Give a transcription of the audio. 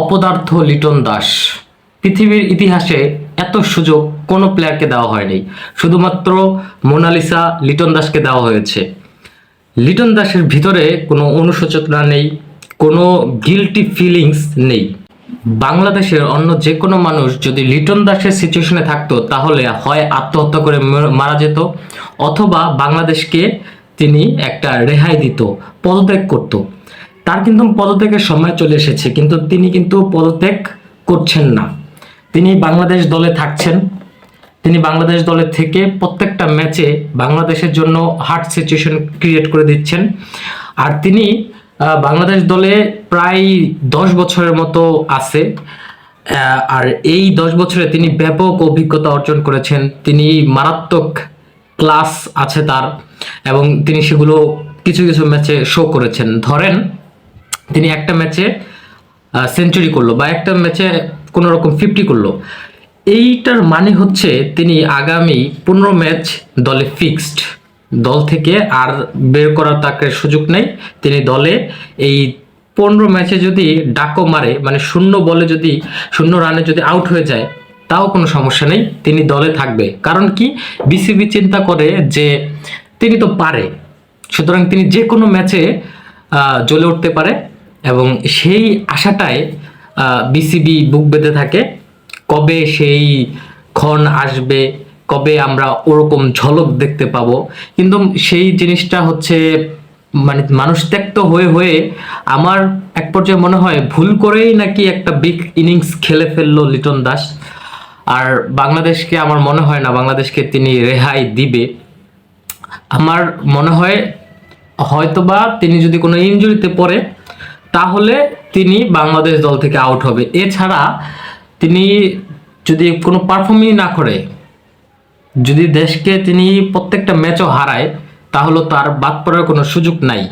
অপদার্থ লিটন দাস। পৃথিবীর ইতিহাসে এত সুযোগ কোনো প্লেয়ারকে দেওয়া হয়নি। শুধুমাত্র মোনালিসা লিটন দাসকে দেওয়া হয়েছে। লিটন দাসের ভিতরে কোনো অনুশোচনা নেই, কোনো গিলটি ফিলিংস নেই। বাংলাদেশের অন্য যে কোনো মানুষ যদি লিটন দাসের সিচুয়েশনে থাকতো, তাহলে হয় আত্মহত্যা করে মারা যেত, অথবা বাংলাদেশকে তিনি একটা রেহাই দিত, পদত্যাগ করত। তার কিন্তু পদত্যাগের সময় চলে এসেছে, কিন্তু তিনি কিন্তু পদত্যাগ করছেন না। তিনি বাংলাদেশ দলে থাকছেন। তিনি বাংলাদেশ দলে থেকে প্রত্যেকটা ম্যাচে বাংলাদেশের জন্য হার্ড সিচুয়েশন ক্রিয়েট করে দিচ্ছেন। আর তিনি বাংলাদেশ দলে প্রায় দশ বছরের মতো আছে। আর এই দশ বছরে তিনি ব্যাপক অভিজ্ঞতা অর্জন করেছেন। তিনি মারাত্মক ক্লাস আছে তার এবং তিনি সেগুলো কিছু কিছু ম্যাচে শো করেছেন। ধরেন তিনি একটা ম্যাচে সেঞ্চুরি করল বা একটা ম্যাচে কোনো রকম ফিফটি করল। এইটার মানে হচ্ছে তিনি আগামী পনেরো ম্যাচ দলে ফিক্সড দল থেকে আর বের করার তাকে সুযোগ নেই। তিনি দলে এই পনেরো ম্যাচে যদি ডাকো মারে মানে শূন্য বলে যদি, শূন্য রানে যদি আউট হয়ে যায়, তাও কোনো সমস্যা নেই, তিনি দলে থাকবে। কারণ কি? বিসিবি চিন্তা করে যে তিনি তো পারে। সুতরাং তিনি যে কোনো ম্যাচে জ্বলে উঠতে পারে। এবং সেই আশাটায় বিসিবি বুক বেঁধে থাকে, কবে সেই ক্ষণ আসবে, কবে আমরা ওরকম ঝলক দেখতে পাবো। কিন্তু সেই জিনিসটা হচ্ছে মানে মানুষ ত্যাক্ত হয়ে হয়ে আমার এক পর্যায়ে মনে হয় ভুল করেই নাকি একটা বিগ ইনিংস খেলে ফেলল লিটন দাস। আর বাংলাদেশকে আমার মনে হয় না, বাংলাদেশকে তিনি রেহাই দিবে। আমার মনে হয় হয়তোবা তিনি যদি কোনো ইনজুরিতে পড়ে তাহলে তিনি বাংলাদেশ দল থেকে আউট হবে। এছাড়া তিনি যদি কোনো পারফর্মই না করে, যদি দেশকে তিনি প্রত্যেকটা ম্যাচও হারায়, তাহলে তার বাদ পড়ার কোনো সুযোগ নাই।